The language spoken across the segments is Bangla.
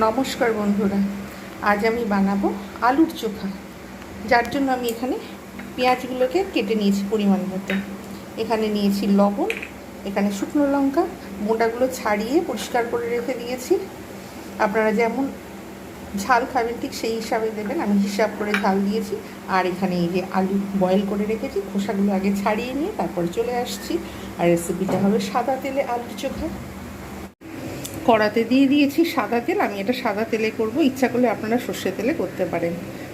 নমস্কার বন্ধুরা, আজ আমি বানাবো আলুর চোখা। যার জন্য আমি এখানে পেঁয়াজগুলোকে কেটে নিয়েছি পরিমাণ মতো। এখানে নিয়েছি লবণ, এখানে শুকনো লঙ্কা, মোটাগুলো ছাড়িয়ে পরিষ্কার করে রেখে দিয়েছি। আপনারা যেমন ঝাল খাবেন ঠিক সেই হিসাবে দেবেন, আমি হিসাব করে ঝাল দিয়েছি। আর এখানে এই যে আলু বয়েল করে রেখেছি, খোসাগুলো আগে ছাড়িয়ে নিয়ে তারপর চলে আসছি। আর রেসিপিটা হবে সাদা তেলে আলুর চোখা। কড়াতে দিয়ে দিয়েছি সাদা তেল। আমি এটা সাদা তেলে করব। ইচ্ছা করলে আপনারা সর্ষে তেলে করতে পারেন।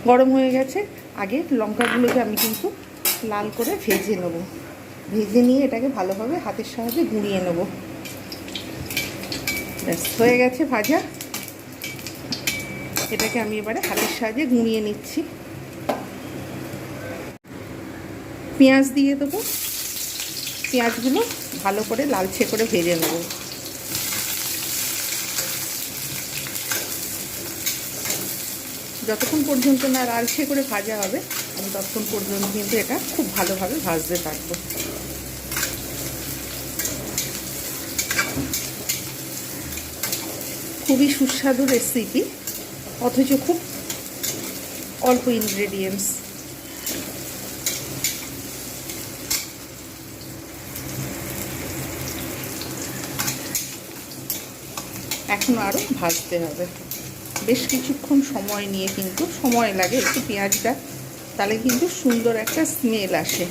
গরম হয়ে গেছে। আগে লঙ্কাগুলোকে আমি কিন্তু লাল করে ভেজে নেব। ভেজে নিয়ে এটাকে ভালোভাবে হাতের সাহায্যে গুঁড়িয়ে নেব। ব্যাস, হয়ে গেছে ভাজা। এটাকে আমি এবারে হাতের সাহায্যে গুঁড়িয়ে নিচ্ছি। পেঁয়াজ দিয়ে দেবো। পেঁয়াজগুলো ভালো করে লালচে করে ভেজে নেব। যতক্ষণ পর্যন্ত না লালচে করে ভাজা হবে, আমি ততক্ষণ পর্যন্ত কিন্তু এটা খুব ভালোভাবে ভাজতে থাকব। খুবই সুস্বাদু রেসিপি অথচ খুব অল্প ইনগ্রেডিয়েন্টস এখন আরও ভাজতে হবে। বেশ কিছুক্ষণ সময় নিয়ে কিন্তু সময় লাগে একটু পেঁয়াজটা, তাহলে কিন্তু সুন্দর একটা স্মেল আসে।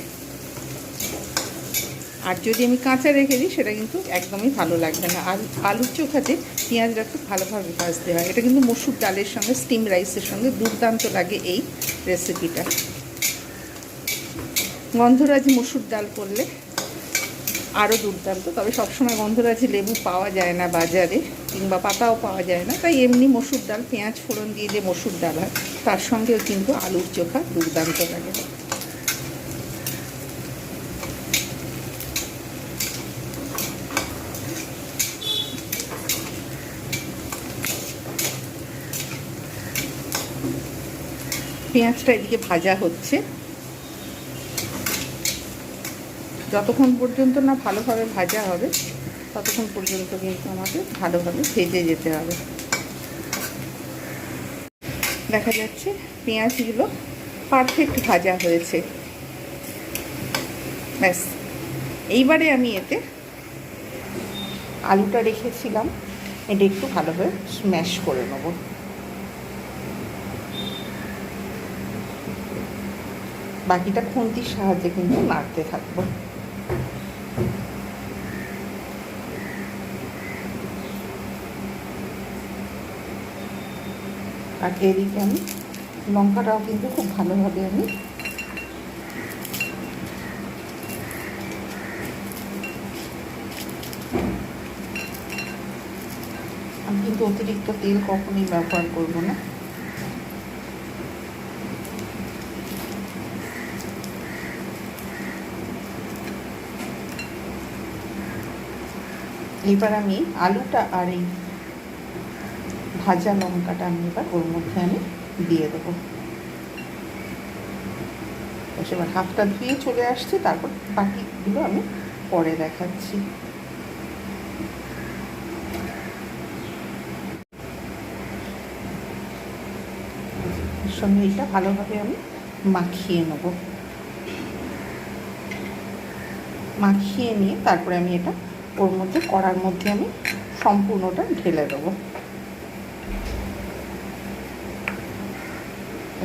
আর যদি আমি কাঁচা রেখে দিই, সেটা কিন্তু একদমই ভালো লাগবে না। আর আলুর চোখাতে পেঁয়াজটা খুব ভালোভাবে ভাজতে হয়। এটা কিন্তু মসুর ডালের সঙ্গে স্টিম রাইসের সঙ্গে দুর্দান্ত লাগে এই রেসিপিটা গন্ধরাজি মসুর ডাল করলে আরও দুর্দান্ত। তবে সবসময় গন্ধরাজি লেবু পাওয়া যায় না বাজারে। কিংবা পাতাও পাওয়া যায় না। তাই এমনি মসুর ডাল, পেঁয়াজ ফোড়ন দিয়ে যে মসুর ডাল হয়, তার সঙ্গেও কিন্তু আলুর চোখা দুর্দান্ত লাগে। পেঁয়াজটা এদিকে ভাজা হচ্ছে। যতক্ষণ পর্যন্ত না ভালোভাবে ভাজা হবে ততক্ষণ পর্যন্ত কিন্তু আমাকে ভালোভাবে ভেজে যেতে হবে। দেখা যাচ্ছে পেঁয়াজগুলো পারফেক্ট ভাজা হয়েছে। ব্যাস। এইবারে আমি এতে আলুটা রেখেছিলাম। এটা একটু ভালোভাবে স্ম্যাশ করে নেব। বাকিটা খুন্তির সাহায্যে কিন্তু নাড়তে থাকব। আর এদিকে আমি লঙ্কাটাও কিন্তু খুব ভালোভাবে আমি আমি কিন্তু অতিরিক্ত তেল কখনই ব্যবহার করব না। এবার আমি আলুটা আর এই ভাজা লঙ্কাটা আমি এবার ওর মধ্যে আমি দিয়ে দেবো। এবার হাফটা ধুয়ে চলে আসছি, তারপর বাকিগুলো আমি পরে দেখাচ্ছি। সঙ্গে এটা ভালোভাবে আমি মাখিয়ে নেব। মাখিয়ে নিয়ে তারপরে আমি এটা ওর মধ্যে কড়ার মধ্যে আমি সম্পূর্ণটা ঢেলে দেবো।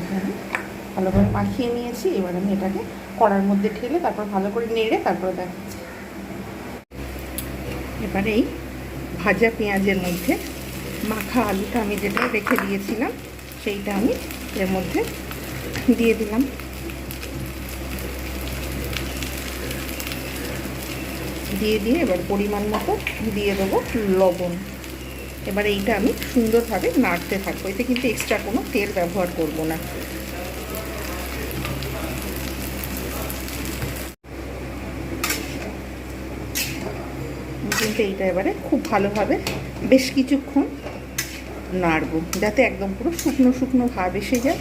এখানে করে মাখিয়ে নিয়েছি, এবার আমি এটাকে কড়ার মধ্যে ঢেলে তারপর ভালো করে নেড়ে তারপরে দেখাচ্ছি। এবার এই ভাজা পেঁয়াজের মধ্যে মাখা আলুটা আমি যেটা রেখে দিয়েছিলাম, সেইটা আমি এর মধ্যে দিয়ে দিলাম। দিয়ে দিয়ে এবার পরিমাণ মতো দিয়ে দেবো লবণ। এবার এইটা আমি সুন্দরভাবে নাড়তে থাকব। এতে কিন্তু এক্সট্রা কোনো তেল ব্যবহার করব না। কিন্তু এইটা এবারে খুব ভালোভাবে বেশ কিছুক্ষণ নাড়বো, যাতে একদম পুরো শুকনো শুকনো ভাব এসে যায়।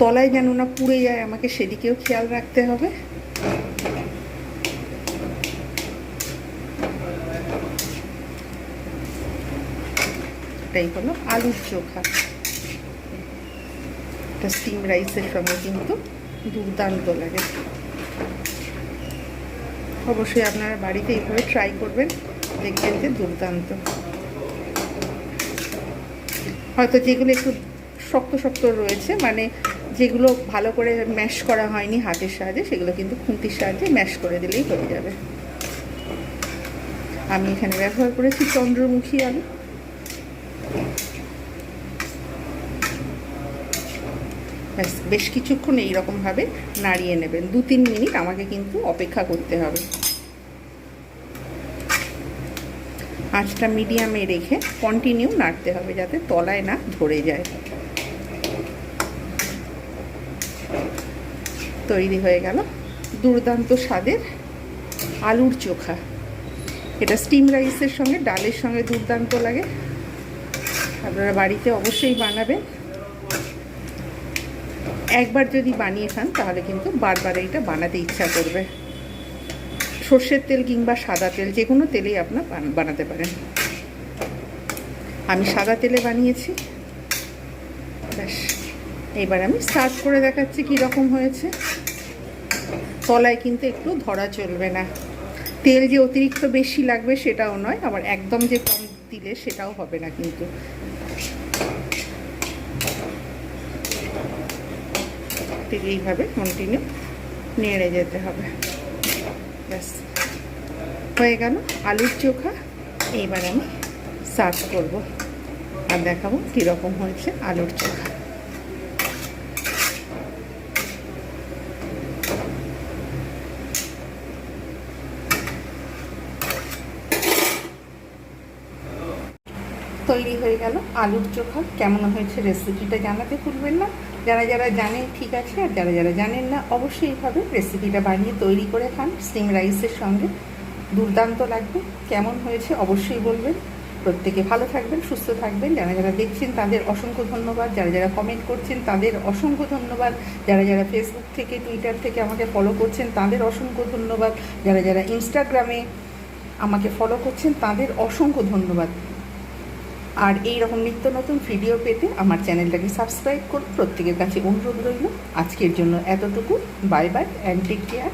তলায় যেন না পুড়ে যায়, আমাকে সেদিকেও খেয়াল রাখতে হবে। একটাই হলো আলুর চোখা। এটা স্টিম রাইসের সঙ্গে কিন্তু দুর্দান্ত লাগে। অবশ্যই আপনারা বাড়িতে এইভাবে ট্রাই করবেন, দেখবেন যে দুর্দান্ত। হয়তো যেগুলো একটু শক্ত শক্ত রয়েছে মানে যেগুলো ভালো করে ম্যাশ করা হয়নি হাতের সাহায্যে, সেগুলো কিন্তু খুন্তির সাহায্যে ম্যাশ করে দিলেই হয়ে যাবে। আমি এখানে ব্যবহার করেছি চন্দ্রমুখী আলু। ব্যাস, বেশ কিছুক্ষণ এইরকমভাবে নাড়িয়ে নেবেন। দু তিন মিনিট আমাকে কিন্তু অপেক্ষা করতে হবে। আঁচটা মিডিয়ামে রেখে কন্টিনিউ নাড়তে হবে যাতে তলায় না ধরে যায়। তৈরি হয়ে গেল দুর্দান্ত স্বাদের আলুর চোখা। এটা স্টিম রাইসের সঙ্গে, ডালের সঙ্গে দুর্দান্ত লাগে। আপনারা বাড়িতে অবশ্যই বানাবেন। একবার যদি বানিয়ে খান, তাহলে কিন্তু বারবার এইটা বানাতে ইচ্ছা করবে। সর্ষের তেল কিংবা সাদা তেল, যে কোনো তেলেই আপনার বানাতে পারেন। আমি সাদা তেলে বানিয়েছি। ব্যাস, এবার আমি সার্ভ করে দেখাচ্ছি রকম হয়েছে। তলায় কিন্তু একটু ধরা চলবে না। তেল যে অতিরিক্ত বেশি লাগবে সেটাও নয় আবার একদম যে কম দিলে সেটাও হবে না কিন্তু। ঠিক এইভাবে কন্টিনিউ নেড়ে যেতে হবে। ব্যাস। হয়ে গেল আলুর চোখা। এইবার আমি সার্ভ করব। আর দেখাবো কীরকম হয়েছে আলুর চোখা। তৈরি হয়ে গেল। আলুর চোখা, কেমন হয়েছে রেসিপিটা জানাতে ভুলবেন না। যারা যারা জানেন ঠিক আছে, আর যারা যারা জানেন না, অবশ্যই এইভাবে রেসিপিটা বানিয়ে তৈরি করে খান স্টিম রাইসের সঙ্গে। দুর্দান্ত লাগবে। কেমন হয়েছে অবশ্যই বলবেন। প্রত্যেকে ভালো থাকবেন, সুস্থ থাকবেন। যারা যারা দেখছেন, তাদের অসংখ্য ধন্যবাদ। যারা যারা কমেন্ট করছেন, তাদের অসংখ্য ধন্যবাদ। যারা যারা ফেসবুক থেকে টুইটার থেকে আমাকে ফলো করছেন, তাদের অসংখ্য ধন্যবাদ। যারা যারা ইনস্টাগ্রামে আমাকে ফলো করছেন, তাদের অসংখ্য ধন্যবাদ। আর এই রকম নিত্য নতুন ভিডিও পেতে আমার চ্যানেলটাকে সাবস্ক্রাইব করুন। প্রত্যেকের কাছে অনুরোধ রইল। আজকের জন্য এতটুকু। Bye bye and take care